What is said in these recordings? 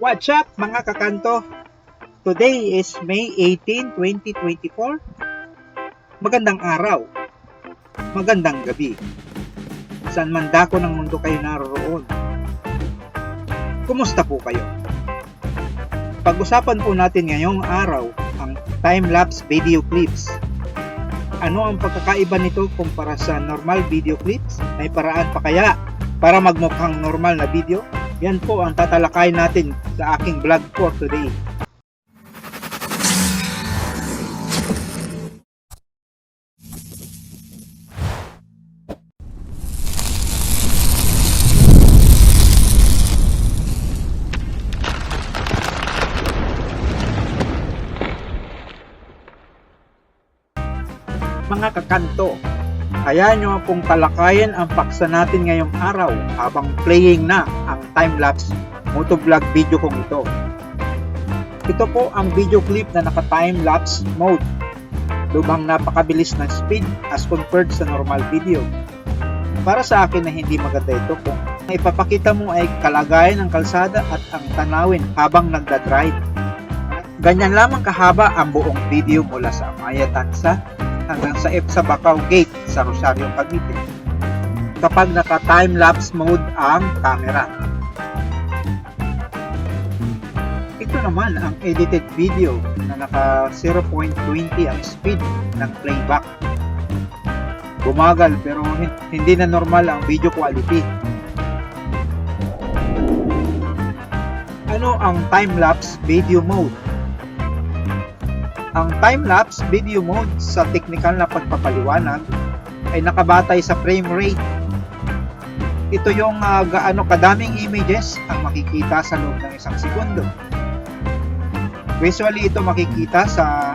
What's up mga kakanto? Today is May 18, 2024. Magandang araw. Magandang gabi. Saan man dako ng mundo kayo naroroon. Kumusta po kayo? Pag-usapan po natin ngayong araw ang time-lapse video clips. Ano ang pagkakaiba nito kumpara sa normal video clips? May paraan pa kaya para magmukhang normal na video? Yan po ang tatalakay natin sa aking vlog for today. Mga kakanto, kaya nyo pong talakayan ang paksa natin ngayong araw habang playing na ang time-lapse motovlog video kong ito. Ito po ang video clip na naka-time-lapse mode. Lubhang napakabilis ng speed as compared sa normal video. Para sa akin na hindi maganda ito kung ipapakita mo ay kalagayan ng kalsada at ang tanawin habang nagdadrive. Ganyan lamang kahaba ang buong video mula sa Amaya Tansa hanggang sa EPSA Bacau Gate sa Rosario, Cavite. Kapag naka time-lapse mode ang camera. Ito naman ang edited video na naka 0.20 ang speed ng playback. Bumagal pero hin- hindi na normal ang video quality. Ano ang time-lapse video mode? Ang time-lapse video mode sa technical na pagpapaliwanag ay nakabatay sa frame rate. Ito yung ah, gaano kadaming images ang makikita sa loob ng isang segundo. Visually ito makikita sa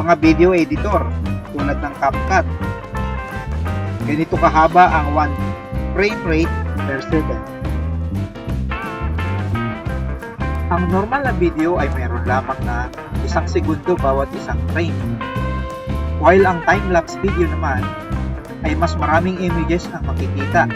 mga video editor tulad ng CapCut. Ganito kahaba ang 1 frame rate per second. Ang normal na video ay meron lamang na isang segundo bawat isang frame. While ang time-lapse video naman ay mas maraming images ang makikita.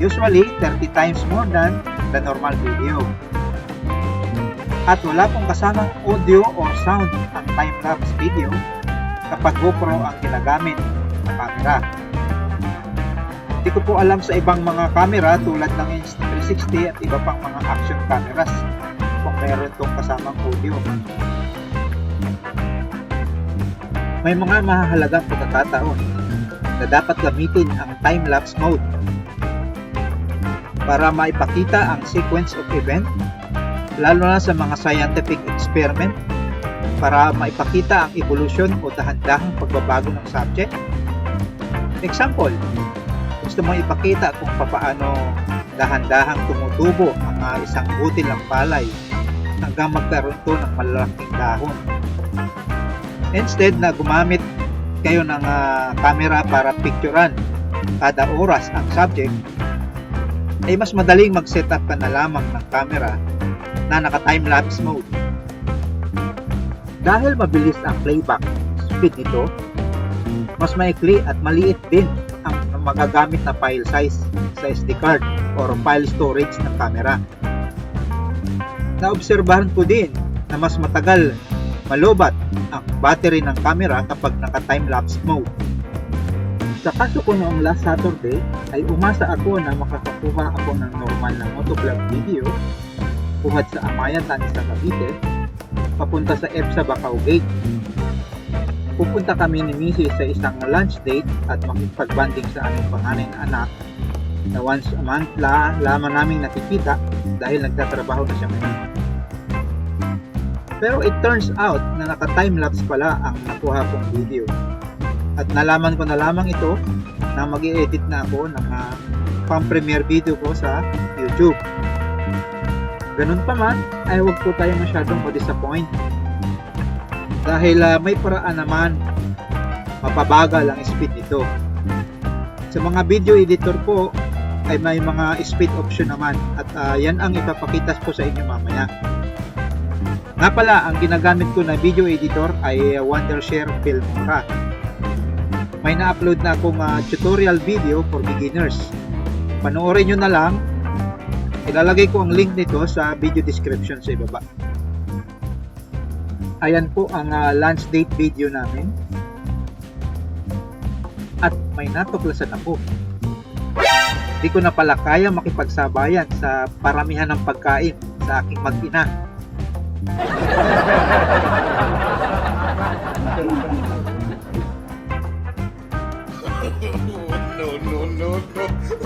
Usually 30 times more than the normal video. At wala pong kasamang audio or sound ang time-lapse video kapag GoPro ang ginagamit na camera. Hindi ko po alam sa ibang mga camera tulad ng Insta360 at iba pang mga action cameras kung meron tong kasamang audio. May mga mahahalagang pagkakataon na dapat gamitin ang time-lapse mode para maipakita ang sequence of event lalo na sa mga scientific experiment para maipakita ang evolution o dahan-dahang pagbabago ng subject. Example, gusto mo ipakita kung papaano dahan-dahang tumutubo ang isang butil ng palay hanggang magkaroon to ng malalaking dahon. Instead na gumamit kayo ng ah, camera para picturean kada oras ang subject, ay mas madaling mag-setup ka na lamang ng camera na naka-time-lapse mode. Dahil mabilis ang playback speed nito, mas maikli at maliit din ang magagamit na file size sa SD card or file storage ng camera. Naobserbahan ko din na mas matagal malobat ang battery ng camera kapag naka time-lapse mode. Sa kaso ko noong last Saturday ay umasa ako na makakakuha ako ng normal na motovlog video buhat sa Amaya Tanisa Cavite papunta sa EPSA Bacau Gate. Pupunta kami ni Missy sa isang lunch date at makipagbanding sa aming panganay na anak na once a month la, lamang naming nakikita dahil nagtatrabaho na siya ngayon. Pero it turns out na naka-timelapse pala ang nakuha kong video. At nalaman ko na lamang ito na mag edit na ako ng uh, pang-premiere video ko sa YouTube. Ganun pa man, ay huwag po tayo masyadong ma-disappoint. Dahil ah, may paraan naman mapabagal ang speed nito. Sa mga video editor po, ay may mga speed option naman at ah, yan ang ipapakita ko sa inyo mamaya. Nga pala, ang ginagamit ko na video editor ay uh, Wondershare Filmora. May na-upload na akong ah, tutorial video for beginners. Panoorin nyo na lang Ilalagay ko ang link nito sa video description sa ibaba. Ayan po ang ah, launch date video namin. At may natuklasan ako. Di ko na pala kaya makipagsabayan sa paramihan ng pagkain sa aking mag-ina. No, no, no, no.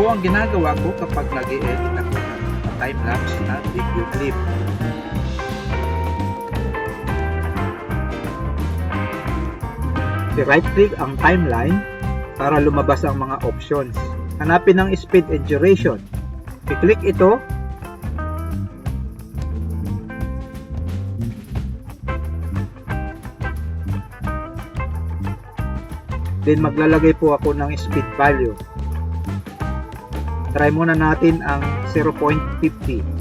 Po ang ginagawa ko kapag nag edit ako ng time-lapse na video clip. I-right click ang timeline para lumabas ang mga options. Hanapin ang speed and duration. I-click ito. Then maglalagay po ako ng speed value try muna natin ang 0.50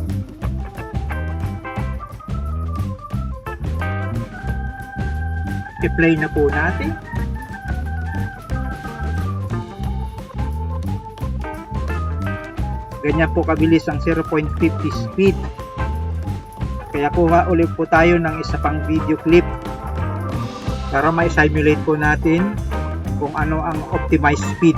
i-play na po natin. Ganyan po kabilis ang 0.50 speed. Kaya kuha ulit po tayo ng isa pang video clip para ma-simulate po natin kung ano ang optimized speed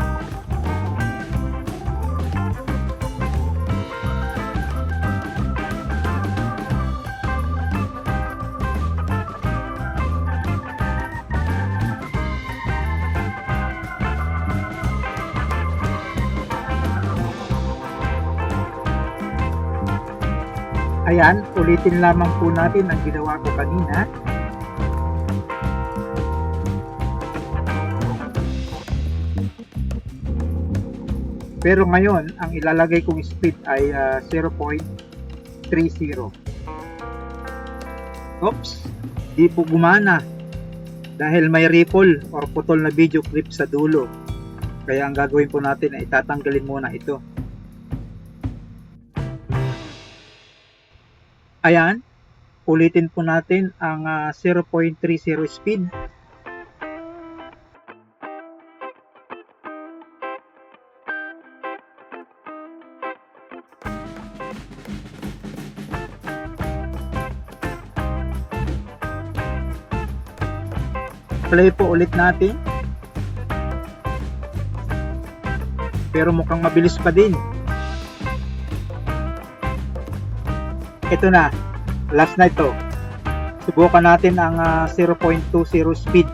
ulitin lamang po natin ang ginawa ko kanina. Pero ngayon, ang ilalagay kong speed ay ah, 0.30. Oops, di po gumana. Dahil may ripple or putol na video clip sa dulo. Kaya ang gagawin po natin ay tatanggalin muna ito. Ayan, ulitin po natin ang ah, 0.30 speed. Play po ulit natin. Pero mukhang mabilis pa din. Ito na. Last na ito subukan natin ang ah, 0.20 speed.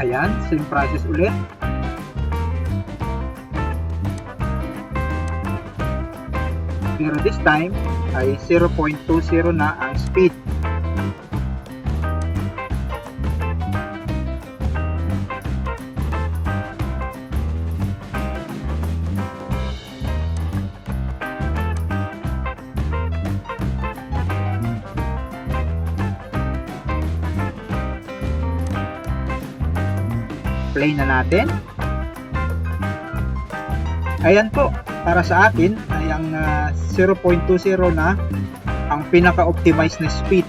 Ayan same process ulit. Pero this time ay 0.20 na ang speed play na natin. Ayan po, para sa akin ay ang ah, 0.20 na ang pinaka-optimized na speed.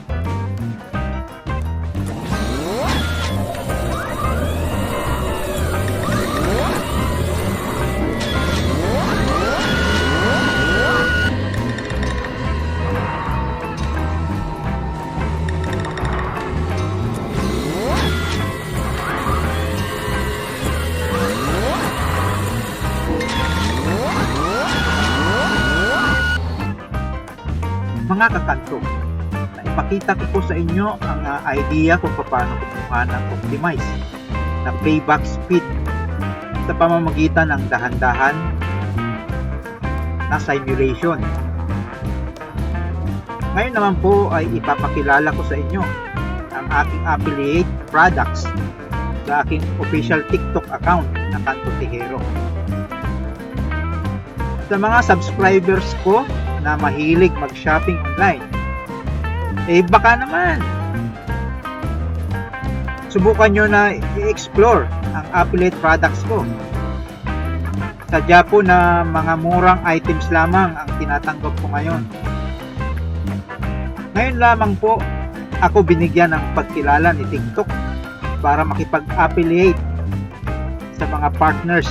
Mga kakanto, naipakita ko po sa inyo ang ah, idea kung paano kumuha ng optimize na playback speed sa pamamagitan ng dahan-dahan na simulation. Ngayon naman po ay ipapakilala ko sa inyo ang aking affiliate products sa aking official TikTok account na Kanto Tihero. Sa mga subscribers ko na mahilig mag-shopping online, eh baka naman subukan nyo na i-explore ang affiliate products ko. Sadya po na mga murang items lamang ang tinatanggap ko ngayon. Ngayon lamang po ako binigyan ng pagkilala ni TikTok para makipag-affiliate sa mga partners.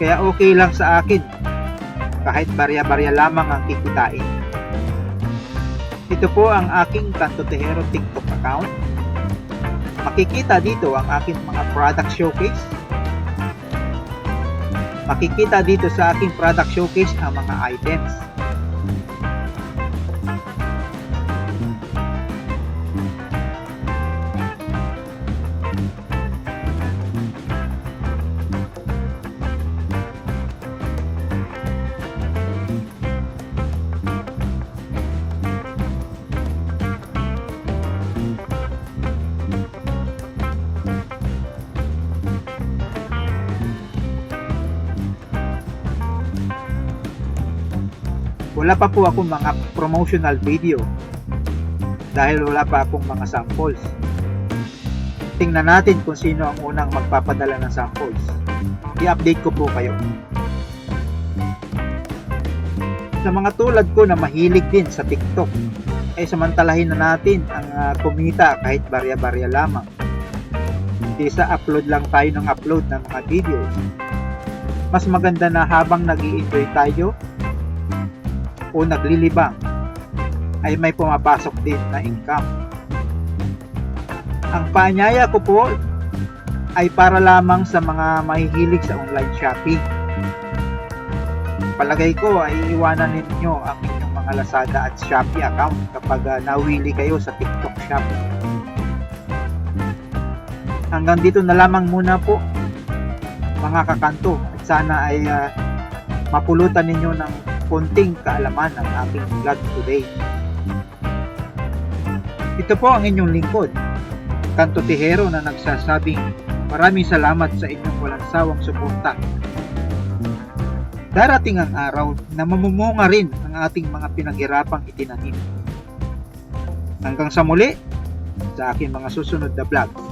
Kaya okay lang sa akin kahit barya-barya lamang ang kikitain. Ito po ang aking Kanto Tejero TikTok account. Makikita dito ang aking mga product showcase. Makikita dito sa aking product showcase ang mga items. Wala pa po akong mga promotional video dahil wala pa akong mga samples. Tingnan natin kung sino ang unang magpapadala ng samples. I-update ko po kayo. Sa mga tulad ko na mahilig din sa TikTok, ay samantalahin na natin ang ah, kumita kahit barya-barya lamang. Hindi sa upload lang tayo ng upload ng mga videos. Mas maganda na habang nag enjoy tayo o naglilibang ay may pumapasok din na income. Ang paanyaya ko po ay para lamang sa mga mahihilig sa online shopping. Palagay ko ay iwanan ninyo ang inyong mga Lazada at Shopee account kapag ah, nawili kayo sa TikTok shop. Hanggang dito na lamang muna po mga kakanto at sana ay ah, mapulutan ninyo ng konting kaalaman ang aking vlog today. Ito po ang inyong lingkod, Kanto Tihero na nagsasabing maraming salamat sa inyong walang sawang suporta. Darating ang araw na mamumunga rin ang ating mga pinaghirapang itinanim. Hanggang sa muli, sa aking mga susunod na vlog.